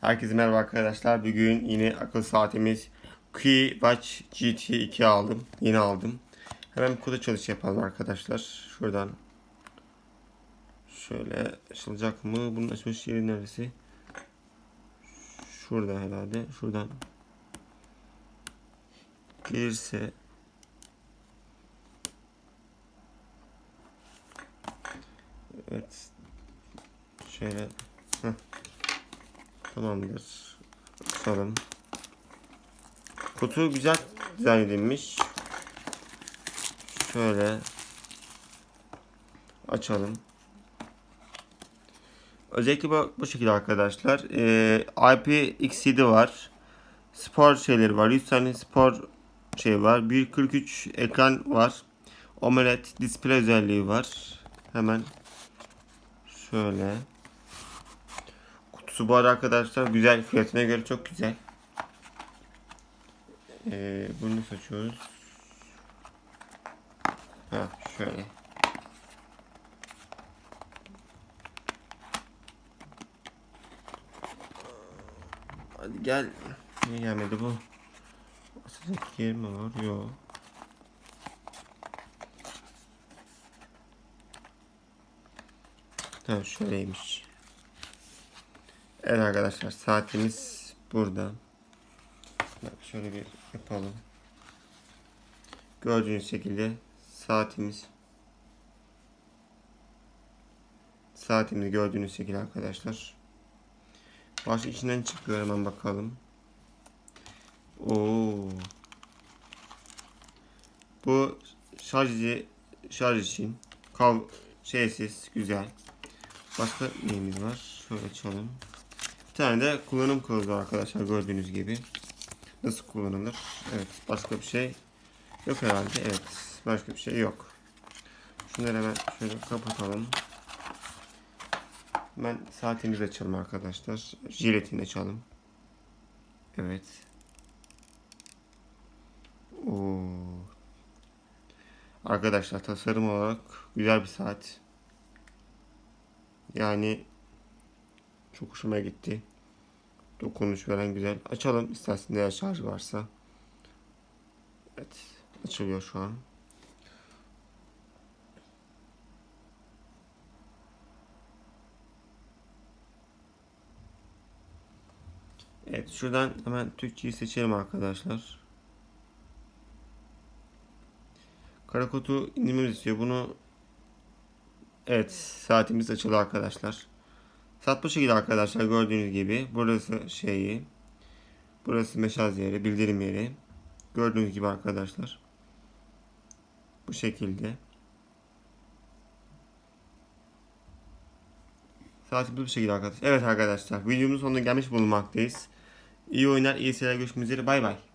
Herkese merhaba arkadaşlar. Bugün yine akıl saatimiz Q-Watch GT2 aldım. Yeni aldım. Hemen bir kutu çalış yapalım arkadaşlar. Şuradan şöyle açılacak mı? Bunun açmış yeri neresi? Şurada herhalde. Şuradan gelirse Evet. Şöyle Heh. Tamamdır. Açalım. Kutu güzel dizayn edilmiş. Şöyle açalım. Özellikle bu, bu şekilde arkadaşlar. Ee, IPX7 var. Spor şeyleri var. 100 tane spor şey var. 1.43 ekran var. AMOLED display özelliği var. Hemen şöyle. Arada arkadaşlar güzel. Fiyatına göre çok güzel. Ee, bunu nasıl açıyoruz? Ha şöyle. Hadi gel. Niye gelmedi bu? Açacak yer mi var? Yok. Tamam şöyleymiş. Evet arkadaşlar saatimiz burada. Bak şöyle bir yapalım. Gördüğünüz şekilde saatimiz saatimizi gördüğünüz şekilde arkadaşlar. Baş içinden çıkıyor hemen bakalım. Oo. Bu şarj şarj için kav şeysiz güzel. Başka neyimiz var? Şöyle açalım. Tane de kullanım kılavuzu arkadaşlar gördüğünüz gibi. Nasıl kullanılır? Evet başka bir şey yok herhalde. Evet başka bir şey yok. Şunları hemen şöyle kapatalım. Hemen saatimizi açalım arkadaşlar. Jiletini açalım. Evet. Oo. Arkadaşlar tasarım olarak güzel bir saat. Yani çok hoşuma gitti. Dokunuş veren güzel. Açalım istersen eğer şarj varsa. Evet. Açılıyor şu an. Evet şuradan hemen Türkçeyi seçelim arkadaşlar. Karakotu indirmemiz istiyor. Bunu Evet saatimiz açıldı arkadaşlar. Saat bu şekilde arkadaşlar gördüğünüz gibi. Burası şeyi. Burası meşaz yeri, bildirim yeri. Gördüğünüz gibi arkadaşlar. Bu şekilde. Saatimiz bu şekilde arkadaşlar. Evet arkadaşlar videomuzun sonuna gelmiş bulunmaktayız. İyi oyunlar, iyi seyirler görüşmek üzere. Bay bay.